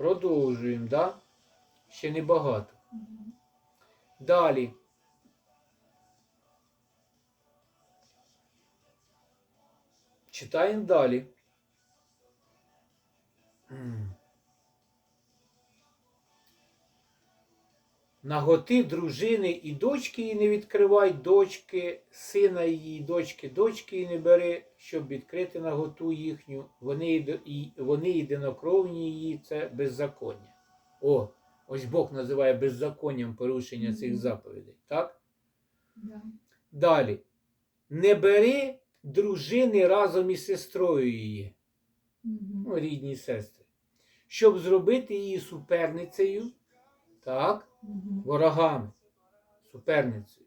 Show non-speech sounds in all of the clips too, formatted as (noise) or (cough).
Продовжуємо, да? Ще небагато. Далі. Читаємо далі. Наготи дружини і дочки її не відкривай, дочки, сина її, дочки, дочки її не бери, щоб відкрити наготу їхню. Вони, і- вони єдинокровні її, це беззаконня. О, ось Бог називає беззаконням порушення цих заповідей. Так? Да. Далі. Не бери дружини разом із сестрою її, ну, рідні сестри, щоб зробити її суперницею, так, ворогами, суперницею,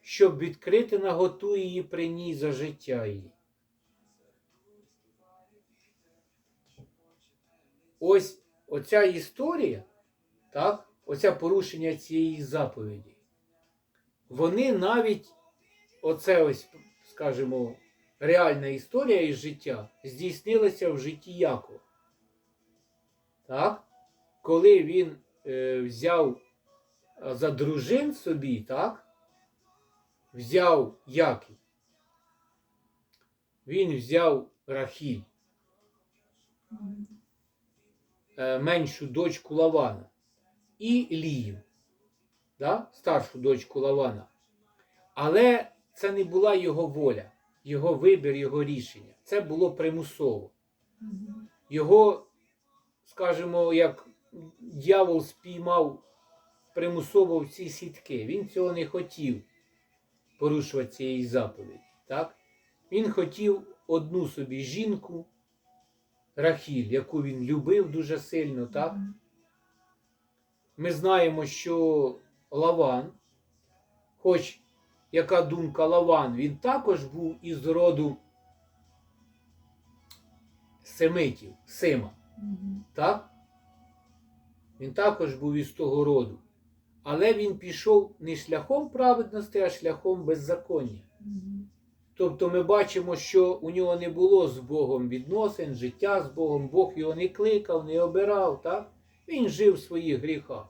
щоб відкрити наготу її при ній за життя її. Ось оця історія, так, оця порушення цієї заповіді, вони навіть, оце ось, скажімо, реальна історія із життя здійснилася в житті Якова. Так? Коли він е, взяв е, за дружин собі, так? Взяв Яків. Він взяв Рахіль, е, меншу дочку Лавана, і Лію, да? старшу дочку Лавана. Але це не була його воля, його вибір, його рішення. Це було примусово. Його, скажімо, як дьявол спіймав примусово в ці сітки. Він цього не хотів порушувати цієї заповіді. Так? Він хотів одну собі жінку, Рахіль, яку він любив дуже сильно. Так? Ми знаємо, що Лаван, хоч яка думка Лаван, він також був із роду семитів, Сима. Так? Він також був із того роду. Але він пішов не шляхом праведності, а шляхом беззаконня. Тобто ми бачимо, що у нього не було з Богом відносин, життя з Богом, Бог його не кликав, не обирав, так? Він жив в своїх гріхах.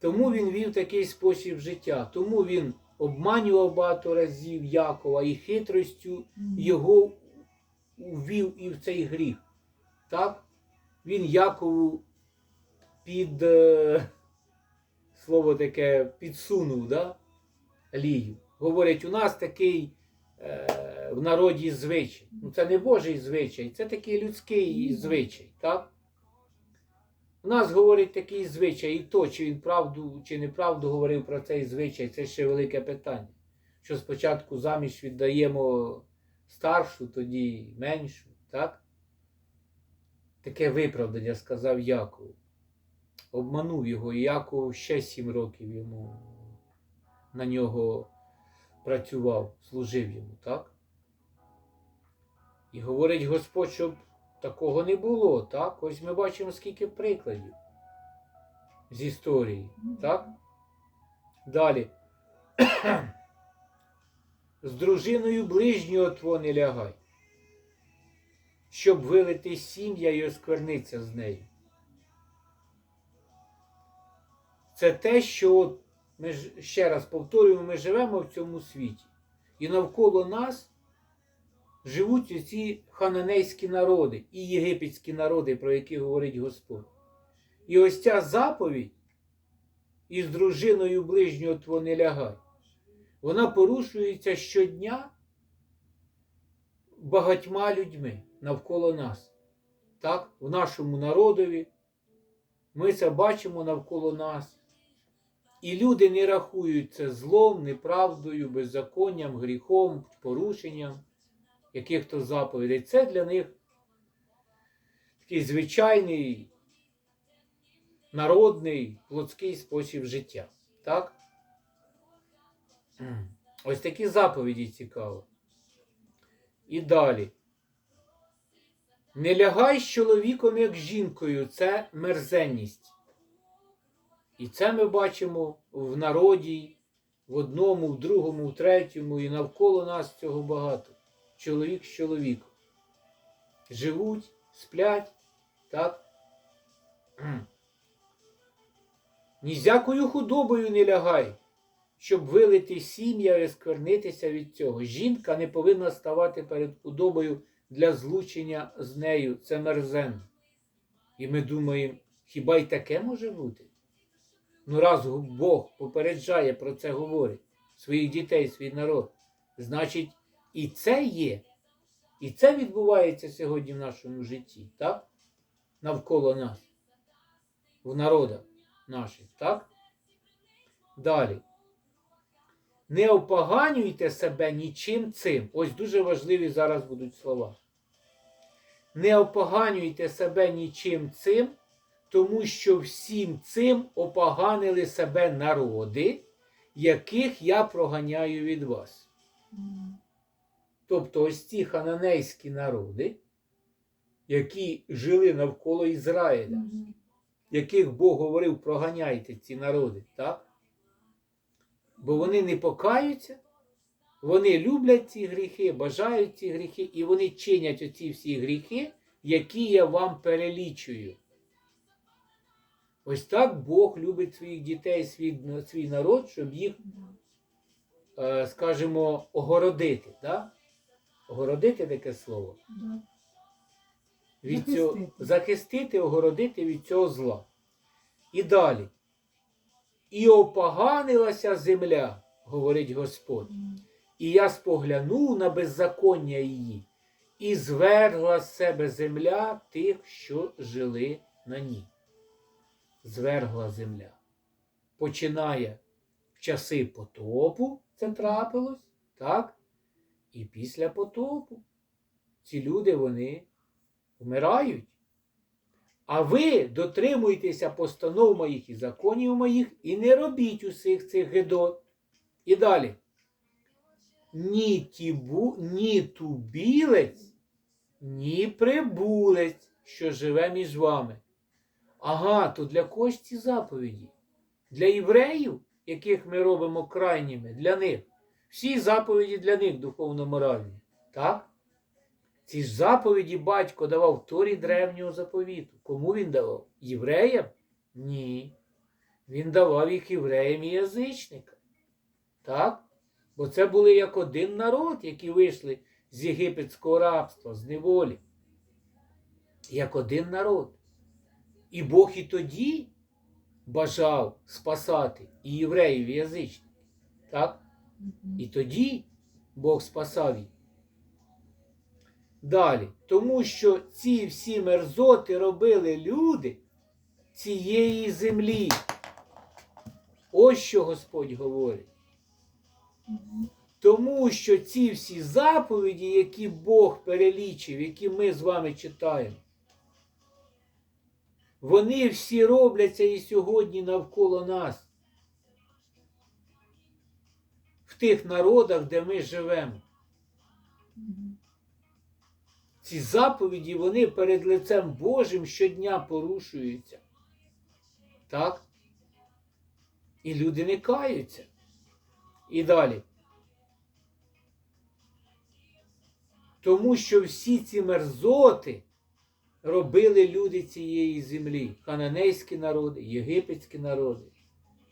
Тому він вів такий спосіб життя. Тому він обманював багато разів Якова і хитростю його ввів і в цей гріх. Так? Він Якову під е, слово таке підсунув, да? Лію. Говорять, у нас такий е, в народі звичай. Ну, це не Божий звичай, це такий людський звичай. Так? У нас говорить такий звичай, і то, чи він правду чи неправду говорив про цей звичай, це ще велике питання. Що спочатку заміж віддаємо старшу, тоді меншу, так? Таке виправдання сказав Яков. Обманув його, і Яков ще сім років йому на нього працював, служив йому, так? І говорить Господь, щоб такого не було, так? Ось ми бачимо скільки прикладів з історії, так? Далі. (clears throat) З дружиною ближнього тво не лягай, щоб вилити сім'я і оскверниться з нею. Це те, що от ми ще раз повторюємо, ми живемо в цьому світі. І навколо нас живуть ці хананейські народи і єгипетські народи, про які говорить Господь. І ось ця заповідь із дружиною ближнього тво не лягай вона порушується щодня багатьма людьми навколо нас. Так, в нашому народові ми це бачимо навколо нас. І люди не рахують це злом, неправдою, беззаконням, гріхом, порушенням яких-то заповідей. Це для них такий звичайний народний плотський спосіб життя. Так? Ось такі заповіді цікаво. І далі. Не лягай з чоловіком, як з жінкою, це мерзенність. І це ми бачимо в народі, в одному, в другому, в третьому, і навколо нас цього багато. Чоловік з чоловіком. живуть, сплять, так? (clears throat) Ні з якою худобою не лягай, щоб вилити сім'я і сквернитися від цього. Жінка не повинна ставати перед худобою для злучення з нею. Це мерзенно. І ми думаємо, хіба й таке може бути? Ну, раз Бог попереджає про це говорить, своїх дітей, свій народ, значить, і це є. І це відбувається сьогодні в нашому житті, так? Навколо нас, в народах наших, так? Далі. Не опоганюйте себе нічим цим. Ось дуже важливі зараз будуть слова. Не опоганюйте себе нічим цим, тому що всім цим опоганили себе народи, яких я проганяю від вас. Тобто ось ці хананейські народи, які жили навколо Ізраїля, яких Бог говорив, проганяйте ці народи, так? Бо вони не покаються, вони люблять ці гріхи, бажають ці гріхи, і вони чинять оці всі гріхи, які я вам перелічую. Ось так Бог любить своїх дітей, свій, свій народ, щоб їх е, скажімо, огородити. Да? Огородити таке слово. Від Захистити. Цього, захистити, огородити від цього зла. І далі. І опоганилася земля, говорить Господь. І я споглянув на беззаконня її, і звергла з себе земля тих, що жили на ній. Звергла земля. Починає в часи потопу, це трапилось, так? І після потопу ці люди вони вмирають. А ви дотримуйтеся постанов моїх і законів моїх, і не робіть усіх цих гидот. І далі ні, тібу, ні тубілець, ні прибулець, що живе між вами. Ага, то для кого ж ці заповіді? Для євреїв, яких ми робимо крайніми, для них. Всі заповіді для них духовно-моральні. Так? Ці ж заповіді батько давав Торі древнього заповіту. Кому він давав? Євреям? Ні. Він давав їх євреям і язичникам. Так? Бо це були як один народ, які вийшли з єгипетського рабства, з неволі. Як один народ. І Бог і тоді бажав спасати і євреїв, і язичників. Так? І тоді Бог спасав їх. Далі. Тому що ці всі мерзоти робили люди цієї землі. Ось що Господь говорить. Тому що ці всі заповіді, які Бог перелічив, які ми з вами читаємо, вони всі робляться і сьогодні навколо нас. В тих народах, де ми живемо. Ці заповіді, вони перед лицем Божим щодня порушуються. Так? І люди не каються. І далі. Тому що всі ці мерзоти робили люди цієї землі. Хананейські народи, єгипетські народи.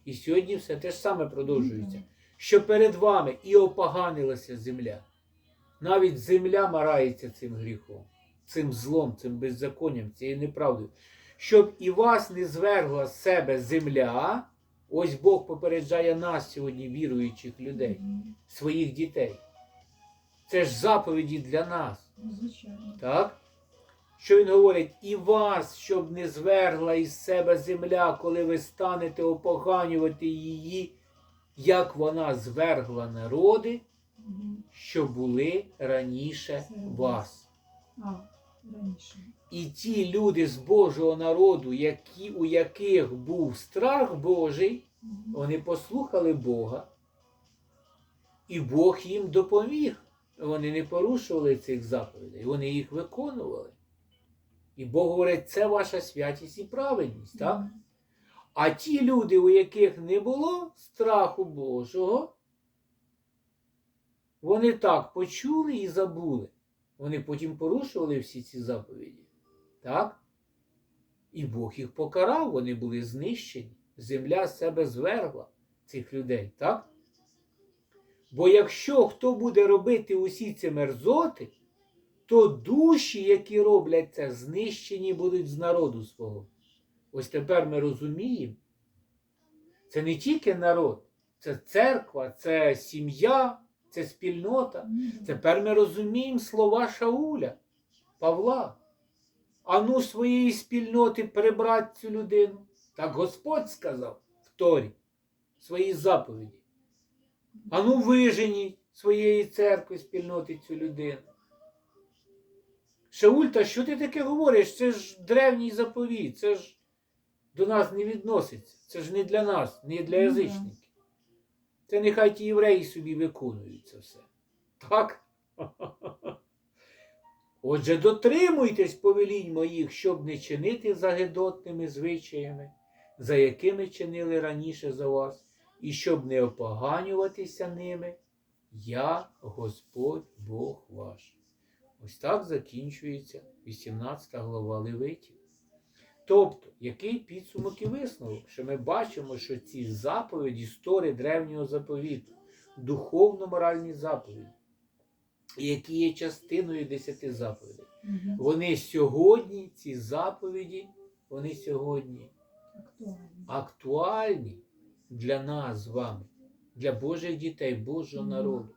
І сьогодні все те ж саме продовжується. Що перед вами і опоганилася земля. Навіть земля марається цим гріхом, цим злом, цим беззаконням, цією неправдою. Щоб і вас не звергла з себе земля, ось Бог попереджає нас сьогодні, віруючих людей, своїх дітей. Це ж заповіді для нас. Ну, Звичайно. Так? Що він говорить? І вас, щоб не звергла із себе земля, коли ви станете опоганювати її, як вона звергла народи. Що були раніше вас. І ті люди з Божого народу, які, у яких був страх Божий, вони послухали Бога, і Бог їм допоміг. Вони не порушували цих заповідей, вони їх виконували. І Бог говорить, це ваша святість і праведність. Так? А ті люди, у яких не було страху Божого, вони так почули і забули. Вони потім порушували всі ці заповіді. Так? І Бог їх покарав, вони були знищені. Земля себе звергла цих людей, так? Бо якщо хто буде робити усі ці мерзоти, то душі, які роблять це, знищені будуть з народу свого. Ось тепер ми розуміємо, це не тільки народ, це церква, це сім'я, це спільнота. Тепер ми розуміємо слова Шауля, Павла. Ану своєї спільноти прибрати цю людину. Так Господь сказав в Торі, в своїй заповіді. Ану виженіть своєї церкви, спільноти цю людину. Шауль, та що ти таке говориш? Це ж древній заповіт, це ж до нас не відноситься. Це ж не для нас, не для Ну, язичників. Це нехай ті євреї собі виконують це все. Так? (laughs) Отже, дотримуйтесь повелінь моїх, щоб не чинити за гидотними звичаями, за якими чинили раніше за вас, і щоб не опоганюватися ними, я Господь Бог ваш. Ось так закінчується 18 глава Левитів. Тобто, який підсумок і висновок, що ми бачимо, що ці заповіді стори древнього заповіту, духовно-моральні заповіді, які є частиною десяти заповідей. Мгм. Вони сьогодні, ці заповіді, вони сьогодні Актуально. актуальні для нас з вами, для Божих дітей, Божого народу.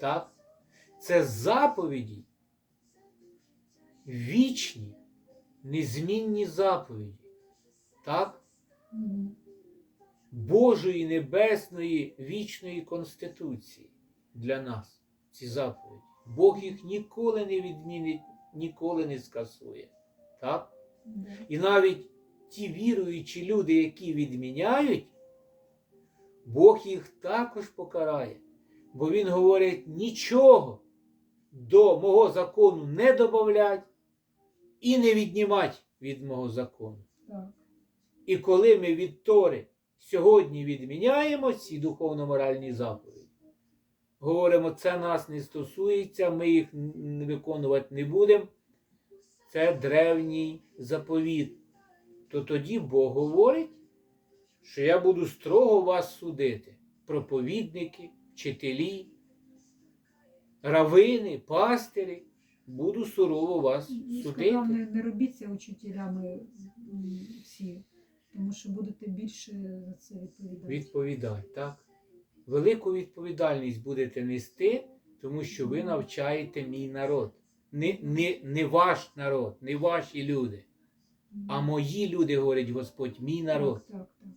Так? Це заповіді, вічні, незмінні заповіді. Так? Божої небесної вічної конституції для нас ці заповіді. Бог їх ніколи не відмінить, ніколи не скасує. Так? І навіть ті віруючі люди, які відміняють, Бог їх також покарає. Бо Він говорить нічого до мого закону не додавать і не віднімать від мого закону. Так. І коли ми від Тори сьогодні відміняємо ці духовно-моральні заповіді, говоримо, це нас не стосується, ми їх виконувати не будемо, це древній заповіт. То тоді Бог говорить, що я буду строго вас судити. Проповідники, вчителі, равини, пастирі, буду сурово вас І судити. сказав, не, не робіться учителями всі, тому що будете більше за це відповідати. Відповідай, так? Велику відповідальність будете нести, тому що ви навчаєте мій народ. Не, не, не ваш народ, не ваші люди, а мої люди, говорить Господь, мій народ, Так, так, так.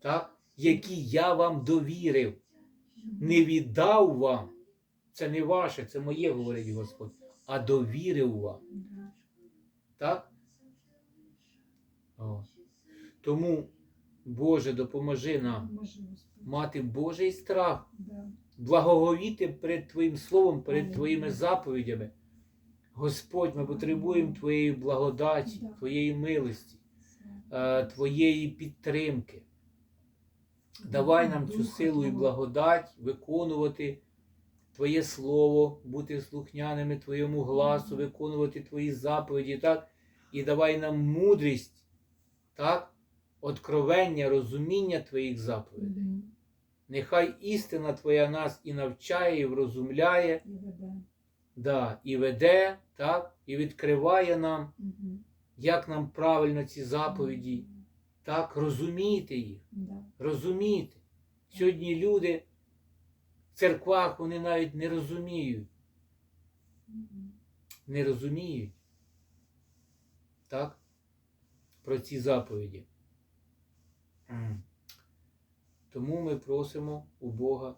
так? які я вам довірив, не віддав вам. Це не ваше, це моє, говорить Господь, а довірив вам. Так? О. Тому, Боже, допоможи нам мати Божий страх. Благоговіти перед Твоїм словом, перед Твоїми заповідями. Господь, ми потребуємо Твоєї благодаті, Твоєї милості, е, Твоєї підтримки. Давай нам цю силу і благодать виконувати Твоє Слово, бути слухняними Твоєму гласу, виконувати Твої заповіді, так? І давай нам мудрість, так? Откровення, розуміння Твоїх заповідей. Нехай істина Твоя нас і навчає, і врозумляє, І веде. да, і веде, так, і відкриває нам, Мгм. як нам правильно ці заповіді, Мгм. так, розуміти їх, Да. розуміти. Сьогодні люди в церквах вони навіть не розуміють, не розуміють, так, про ці заповіді. Тому ми просимо у Бога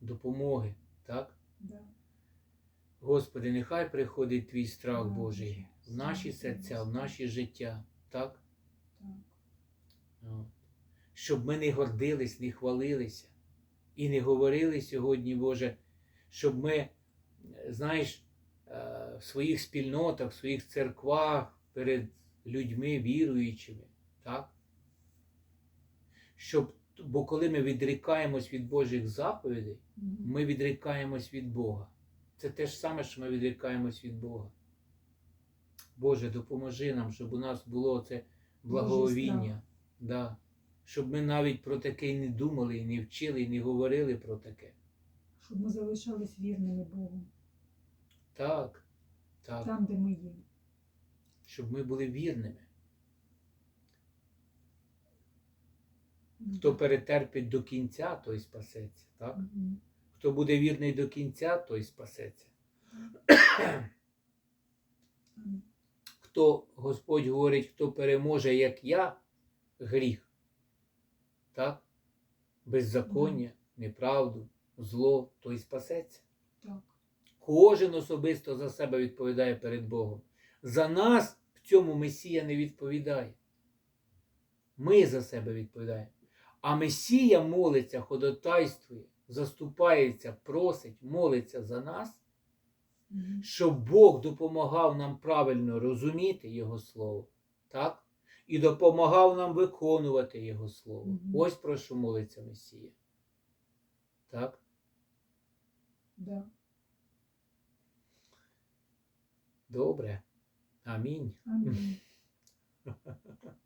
допомоги, так? Да. Господи, нехай приходить твій страх Божий в наші серця, в наші життя, так? Так. Щоб ми не гордились, не хвалилися і не говорили сьогодні, Боже, щоб ми, е, знаєш, е, в своїх спільнотах, в своїх церквах перед людьми віруючими, так? Щоб, бо коли ми відрікаємось від Божих заповідей, ми відрікаємось від Бога. це те ж саме, що ми відрікаємось від Бога. Боже, допоможи нам, щоб у нас було це благовіння. Да. Щоб ми навіть про таке і не думали, і не вчили, і не говорили про таке. Щоб ми залишались вірними Богу, Так, так. там, де ми є. Щоб ми були вірними. Хто перетерпить до кінця, той спасеться. Так? Хто буде вірний до кінця, той спасеться. Хто, Господь говорить, хто переможе, як я, гріх, так? беззаконня, неправду, зло, той спасеться. Так. Кожен особисто за себе відповідає перед Богом. За нас в цьому Месія не відповідає. Ми за себе відповідаємо. А Месія молиться, ходотайствує, заступається, просить, молиться за нас, щоб Бог допомагав нам правильно розуміти Його Слово. Так? І допомагав нам виконувати Його Слово. Мгм. Ось про що молиться Месія. Так? Да. Добре. Амінь. Амінь. (laughs)